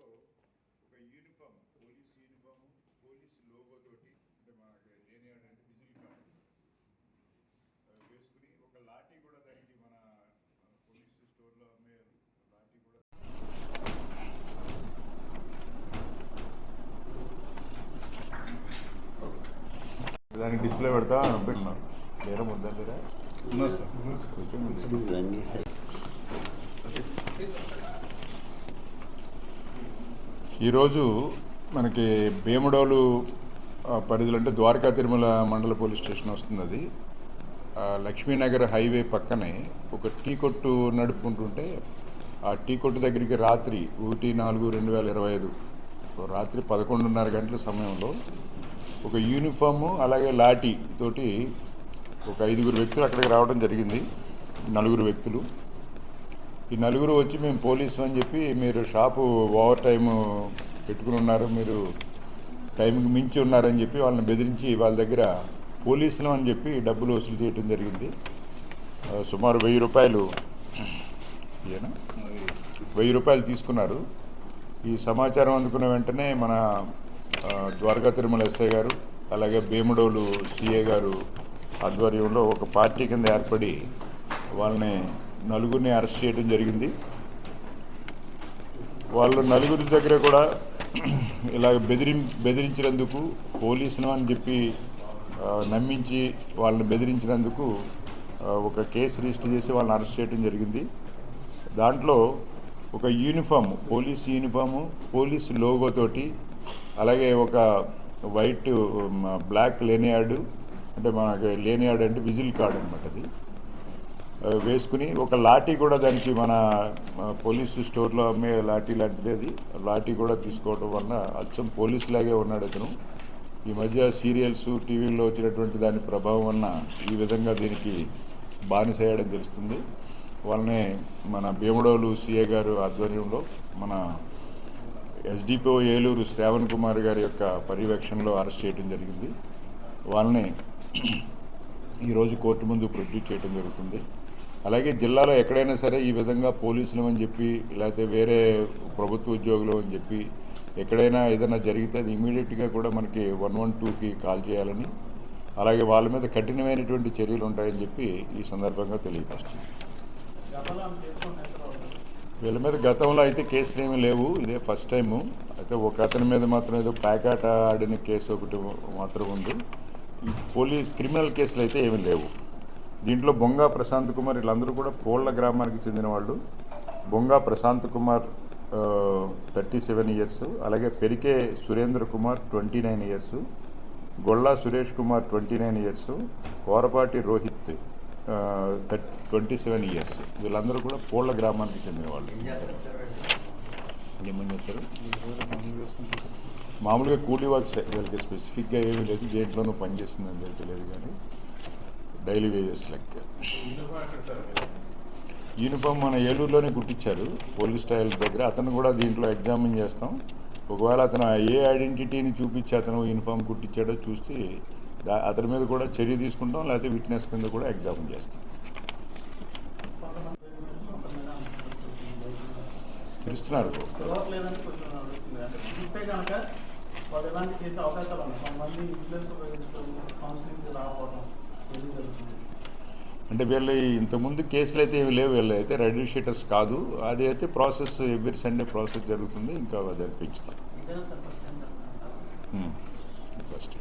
దాంట్లో ఒక uniform police uniform police logo తోటి అంటే విజిల్ కార్డ్ వేసుకుని ఒక లాఠీ కూడా దానికి మన పోలీస్ స్టోర్లో అమ్మే లాఠీ కూడా. దానికి డిస్ప్లే పెడతా పెట్టినా వేరే ముద్దా లేదా? ఈరోజు మనకి భీమడోలు ఆ, పరిధిలో అంటే ద్వారకా తిరుమల మండల పోలీస్ స్టేషన్ వస్తుంది అది లక్ష్మీనగర్ హైవే పక్కనే ఒక టీ కొట్టు నడుపుకుంటుంటే ఆ టీ కొట్టు దగ్గరికి రాత్రి ఒకటి నాలుగు రెండు వేల ఇరవై ఐదు రాత్రి పదకొండున్నర గంటల సమయంలో ఒక యూనిఫాము అలాగే లాఠీ తోటి ఒక ఐదుగురు వ్యక్తులు అక్కడికి రావడం జరిగింది. నలుగురు వ్యక్తులు. ఈ నలుగురు వచ్చి మేము పోలీసు అని చెప్పి మీరు షాపు ఓవర్ టైం పెట్టుకుని ఉన్నారు మీరు టైంకి మించి ఉన్నారని చెప్పి వాళ్ళని బెదిరించి వాళ్ళ దగ్గర పోలీసులు అని చెప్పి డబ్బులు వసూలు చేయడం జరిగింది. సుమారు వెయ్యి రూపాయలు. ఏనా? వెయ్యి రూపాయలు తీసుకున్నారు. ఈ సమాచారం అందుకున్న వెంటనే మన ద్వారకా తిరుమల ఎస్ఐ గారు అలాగే భీముడోలు సిఏ గారు ఆధ్వర్యంలో ఒక పార్టీ కింద ఏర్పడి వాళ్ళని నలుగురిని అరెస్ట్ చేయడం జరిగింది. వాళ్ళు నలుగురి దగ్గర కూడా ఇలాగ బెదిరి బెదిరించినందుకు పోలీసును అని చెప్పి నమ్మించి వాళ్ళని బెదిరించినందుకు ఒక కేసు రిజిస్టర్ చేసి వాళ్ళని అరెస్ట్ చేయడం జరిగింది. దాంట్లో ఒక యూనిఫామ్ పోలీస్ యూనిఫాము పోలీస్ లోగోతోటి అలాగే ఒక వైట్ బ్లాక్ లేనియార్డు అంటే మనకి లేనియార్డ్ అంటే విజిల్ కార్డు అనమాట అది. వేసుకుని ఒక లాఠీ కూడా దానికి మన పోలీస్ పోలీసు స్టోర్లో అమ్మే లాఠీ లాంటిది అది. లాఠీ కూడా తీసుకోవడం వలన అచ్చం పోలీస్ లాగే ఉన్నాడు అతను. ఈ మధ్య సీరియల్స్ టీవీల్లో వచ్చినటువంటి దాని ప్రభావం వలన ఈ విధంగా దీనికి బానిసయ్యాడని తెలుస్తుంది. వాళ్ళనే మన భీమడోలు సిఏ గారు ఆధ్వర్యంలో మన ఎస్డిపిఓ ఏలూరు శ్రావణ్ కుమార్ గారి యొక్క పర్యవేక్షణలో అరెస్ట్ చేయడం జరిగింది. వాళ్ళని ఈరోజు కోర్టు ముందు ప్రొడ్యూస్ చేయడం జరుగుతుంది. అలాగే జిల్లాలో ఎక్కడైనా సరే ఈ విధంగా పోలీసులు అని చెప్పి లేకపోతే వేరే ప్రభుత్వ ఉద్యోగులు అని చెప్పి ఎక్కడైనా ఏదైనా జరిగితే అది ఇమీడియట్గా కూడా మనకి వన్ వన్ టూకి కాల్ చేయాలని అలాగే వాళ్ళ మీద కఠినమైనటువంటి చర్యలు ఉంటాయని చెప్పి ఈ సందర్భంగా తెలియపరుస్తుంది వీళ్ళ మీద గతంలో అయితే కేసులు ఏమీ లేవు. ఇదే ఫస్ట్ టైము. అయితే ఒక అతని మీద మాత్రం ఏదో ప్యాకాట ఆడిన కేసు ఒకటి మాత్రం ఉంది. పోలీస్ క్రిమినల్ కేసులు అయితే ఏమీ లేవు. దీంట్లో బొంగా ప్రశాంత్ కుమార్ వీళ్ళందరూ కూడా పోళ్ళ గ్రామానికి చెందిన వాళ్ళు. Bonga Prashanth Kumar thirty seven years అలాగే Perike Surendra Kumar twenty nine years Golla Suresh Kumar twenty nine years Korapati Rohit twenty seven years వీళ్ళందరూ కూడా పోళ్ళ గ్రామానికి చెందిన వాళ్ళు. ఏమని చెప్తారు మామూలుగా కూలీ వర్క్స్ వీళ్ళకి స్పెసిఫిక్గా ఏమీ లేదు. దేంట్లోనూ పనిచేస్తుందని తెలియదు కానీ. డైలీ వేజెస్ లెక్క. యూనిఫామ్ మన ఏలూరులోనే కుట్టించారు పోలీస్ స్టైల్ దగ్గర. అతను కూడా దీంట్లో ఎగ్జామిన్ చేస్తాం. ఒకవేళ అతను ఏ ఐడెంటిటీని చూపించి అతను యూనిఫామ్ కుట్టించాడో చూసి అతని మీద కూడా చర్య తీసుకుంటాం లేకపోతే విట్నెస్ కింద కూడా ఎగ్జామిన్ చేస్తాం. తెలుస్తున్నారు వాళ్ళు ఎలాంటి చేసే అవకాశాలు ఉన్నాయి? మళ్ళీ విజిలెన్స్ రాకపోవడం. అంటే వీళ్ళు ఇంతకుముందు కేసులు అయితే ఏమి లేవు వీళ్ళు అయితే రెడ్యూషియేటర్స్ కాదు. అది అయితే ప్రాసెస్ ఎవ్రీ సండే ప్రాసెస్ జరుగుతుంది ఇంకా జరిపించుతాం ఫస్ట్